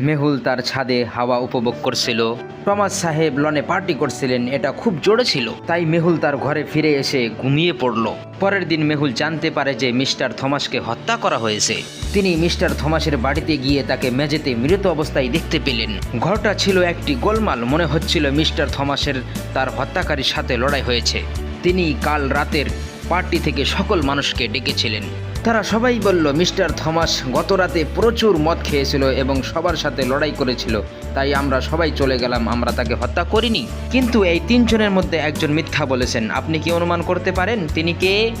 মেহুল তার ছাদে হাওয়া উপভোগ করছিল। টমাস সাহেব লনে পার্টি করছিলেন, এটা খুব জোরে ছিল। তাই মেহুল তার ঘরে ফিরে এসে ঘুমিয়ে পড়ল। পরের দিন মেহুল জানতে পারে যে মিস্টার থমাসকে হত্যা করা হয়েছে। তিনি মিস্টার থমাসের বাড়িতে গিয়ে তাকে মেঝেতে মৃত অবস্থায় দেখতে পেলেন। ঘরটা ছিল একটি গোলমাল, মনে হচ্ছিল মিস্টার থমাসের তার হত্যাকারীর সাথে লড়াই হয়েছে। তিনি কাল রাতের পার্টি থেকে সকল মানুষকে ডেকেছিলেন। তারা সবাই বলল, মিস্টার থমাস গত রাতে প্রচুর মদ খেয়েছিল এবং সবার সাথে লড়াই করেছিল। তাই আমরা সবাই চলে গেলাম, আমরা তাকে হত্যা করিনি। কিন্তু এই তিনজনের মধ্যে একজন মিথ্যা বলেছেন। আপনি কি অনুমান করতে পারেন? তিনি কে?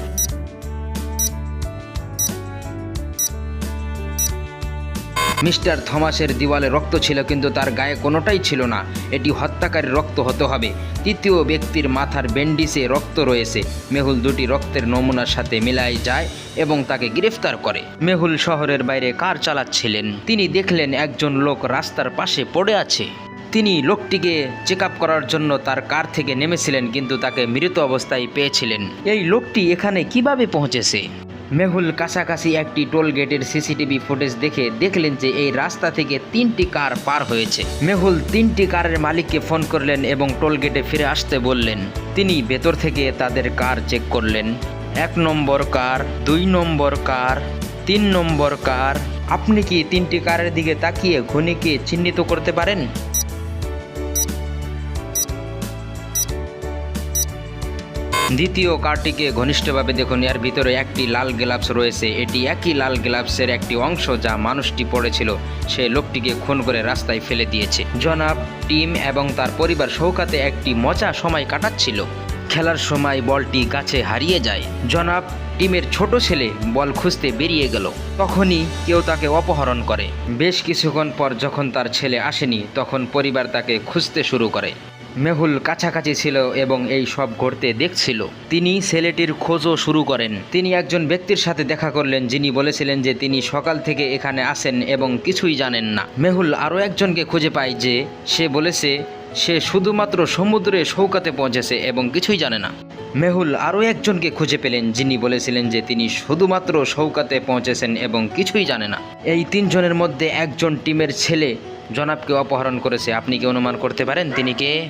মিস্টার থমাসের দিওয়ালে রক্ত ছিল কিন্তু তার গায়ে কোনোটাই ছিল না। এটি হত্যাকারী রক্ত হতে হবে। তৃতীয় ব্যক্তির মাথার ব্যান্ডিসে রক্ত রয়েছে। মেহুল দুটি রক্তের নমুনার সাথে মিলাই যায় এবং তাকে গ্রেফতার করে। মেহুল শহরের বাইরে কার চালাচ্ছিলেন? তিনি দেখলেন একজন লোক রাস্তার পাশে পড়ে আছে। তিনি লোকটিকে চেক করার জন্য তার কার থেকে নেমেছিলেন কিন্তু তাকে মৃত অবস্থায় পেয়েছিলেন। এই লোকটি এখানে কীভাবে পৌঁছেছে? মেহুল কাছাকাছি একটি টোল গেটের সিসিটিভি ফুটেজ দেখে দেখলেন যে এই রাস্তা থেকে তিনটি কার পার হয়েছে। মেহুল তিনটি কারের মালিককে ফোন করলেন এবং টোল গেটে ফিরে আসতে বললেন, তিনি ভেতর থেকে তাদের কার চেক করলেন। এক নম্বর কার, দুই নম্বর কার, তিন নম্বর কার। আপনি কি তিনটি কারের দিকে তাকিয়ে ঘনিকে চিহ্নিত করতে পারেন? দ্বিতীয় কারটিকে ঘনিষ্ঠভাবে দেখুন, এর ভিতরে একটি লাল গ্লাভস রয়েছে। এটি একই লাল গ্লাভসের একটি অংশ যা মানুষটি পড়েছিল সে লোকটিকে খুন করে রাস্তায় ফেলে দিয়েছে। জনাব, টিম এবং তার পরিবার সৌকাতে একটি মজা সময় কাটাচ্ছিল। খেলার সময় বলটি গাছে হারিয়ে যায়। জনাব, টিমের ছোট ছেলে বল খুঁজতে বেরিয়ে গেল। তখনই কেউ তাকে অপহরণ করে। বেশ কিছুক্ষণ পর যখন তার ছেলে আসেনি, তখন পরিবার তাকে খুঁজতে শুরু করে। মেহুল কাছাকাছি ছিল এবং এই সব ঘটতে দেখছিল। তিনি ছেলেটির খোঁজও শুরু করেন। তিনি একজন ব্যক্তির সাথে দেখা করলেন, যিনি বলেছিলেন যে তিনি সকাল থেকে এখানে আসেন এবং কিছুই জানেন না। মেহুল আরও একজনকে খুঁজে পায় যে সে বলেছে, সে শুধুমাত্র সমুদ্রে সৌকাতে পৌঁছেছে এবং কিছুই জানে না। মেহুল আরও একজনকে খুঁজে পেলেন, যিনি বলেছিলেন যে তিনি শুধুমাত্র সৌকাতে পৌঁছেছেন এবং কিছুই জানে না। এই তিনজনের মধ্যে একজন টিমের ছেলে জনাবকে অপহরণ করেছে। আপনি কি অনুমান করতে পারেন তিনি কে?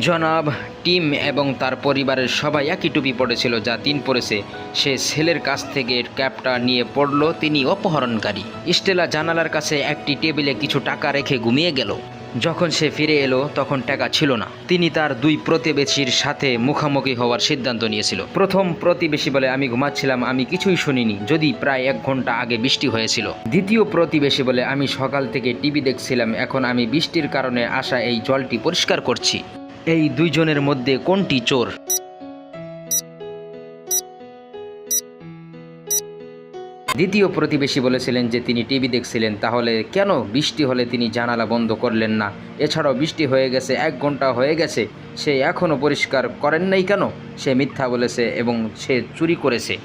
জনাব, টিম এবং তার পরিবারের সবাই একই টুপি পড়েছিল যা তিন পরেছে। সে ছেলের কাছ থেকে ক্যাপটা নিয়ে পড়ল, তিনি অপহরণকারী। স্টেলা জানালার কাছে একটি টেবিলে কিছু টাকা রেখে ঘুমিয়ে গেল। যখন সে ফিরে এলো, তখন টাকা ছিল না। তিনি তার দুই প্রতিবেশীর সাথে মুখোমুখি হওয়ার সিদ্ধান্ত নিয়েছিল। প্রথম প্রতিবেশী বলে, আমি ঘুমাচ্ছিলাম, আমি কিছুই শুনিনি, যদি প্রায় এক ঘণ্টা আগে বৃষ্টি হয়েছিল। দ্বিতীয় প্রতিবেশী বলে, আমি সকাল থেকে টিভি দেখছিলাম, এখন আমি বৃষ্টির কারণে আসা এই জলটি পরিষ্কার করছি। এই দুইজনের মধ্যে কোনটি চোর? দ্বিতীয় প্রতিবেশী বলেছিলেন যে তিনি টিভি দেখছিলেন, তাহলে কেন বৃষ্টি হলে তিনি জানালা বন্ধ করলেন না? এছাড়াও বৃষ্টি হয়ে গেছে, এক ঘণ্টা হয়ে গেছে, সে এখনও পরিষ্কার করেন নাই কেন? সে মিথ্যা বলেছে এবং সে চুরি করেছে।